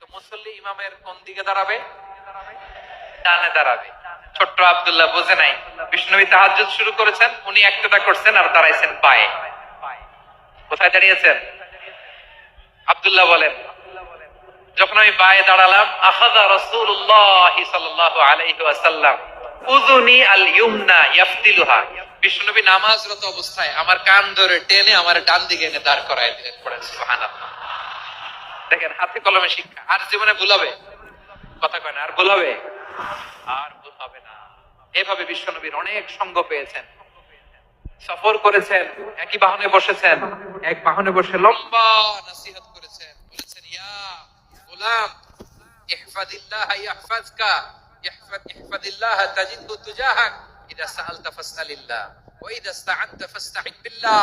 তো মুসল্লি ইমামের কোন দিকে দাঁড়াবে? ডানে দাঁড়াবে। ছোট্ট আব্দুল্লাহ বোঝে নাই। শুরু করেছেন, উনি একটা করছেন আর দাঁড়াইছেন পায়ে। কোথায় দাঁড়িয়েছেন? আব্দুল্লাহ বলেন, যখন আমি বায়ে দাঁড়ালাম আলাইহি ওয়াসাল্লাম আল ইউমনা ইয়াফতিলুহা। নামাজরত অবস্থায় আমার কান ধরে টেনে আমার ডান দিকে এনে দাঁড় করায় দিলেন, পড়েন সুবহানাল্লাহ। দেখেন, হাতে কলমে শিক্ষা। আর জীবনে ভুলাবে কথা কয় না, আর ভুলাবে আর ভুল হবে না। এভাবে বিশ্বনবীর অনেক সঙ্গ পেয়েছেন। সফর করেছেন, একই বাহনে বসেছেন, এক বাহনে বসে লম্বা নসিহত করেছেন। বলেছেন, ইয়া গোলাম, ইহফাদিল্লাহ ইয়াহফাজকা, ইহফাদ, ইহফাদিল্লাহ তাজিদহু তুজাহাক, ইদা সাআলতা ফাসআলিল্লাহ, ওয়া ইদা ইসতাআনতা ফাসতাঈন বিল্লাহ।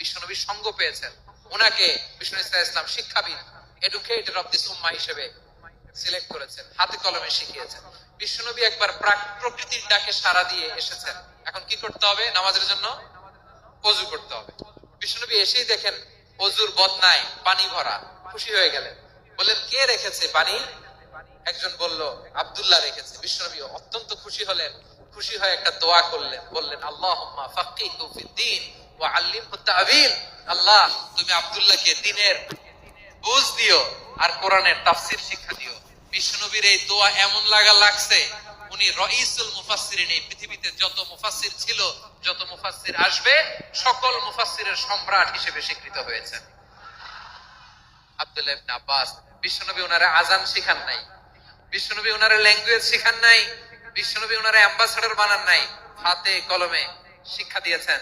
বিশ্বনবী সঙ্গ পেয়েছেন। ওনাকে বিষ্ণু ইসলাম ইসলাম শিক্ষাবিদ এডুকেটেড অফ দিস উম্মা হিসেবে সিলেক্ট করেছেন, হাতে কলমে শিখিয়েছেন। বিশ্বনবী একবার প্রাক প্রকৃতির ডাকে সাড়া দিয়ে এসেছেন। এখন কি করতে হবে? নামাজের জন্য অজু করতে হবে। বিশ্বনবী এসেই দেখেন অজুর বদনায় পানি ভরা, খুশি হয়ে গেলেন। বললেন, কে রেখেছে পানি? একজন বলল, আব্দুল্লাহ রেখেছে। বিশ্বনবী অত্যন্ত খুশি হলেন, খুশি হয়ে একটা দোয়া করলেন। বললেন, আল্লাহুম্মা ফাক্কিহু ফিদ্দিন আল্লাহ, তুমি আব্দুল্লাহকে দ্বীনের বুঝ দিও আর কোরআনের তাফসীর শিক্ষা দিও। এই দোয়া এমন লাগা লাগছে, উনি রইসুল পৃথিবীতে যত ছিল, যত আসবে, সকল সম্রাট হিসেবে স্বীকৃত হয়েছেন। আব্দুল্লাহ ইবনে আব্বাস, বিশ্বনবী ওনারে আজান শিখান নাই। বিশ্বনবী ওনারে ল্যাঙ্গুয়েজ শিখান নাই। বিশ্বনবী ওনারে অ্যাম্বাসাডার বানান নাই। হাতে কলমে শিক্ষা দিয়েছেন।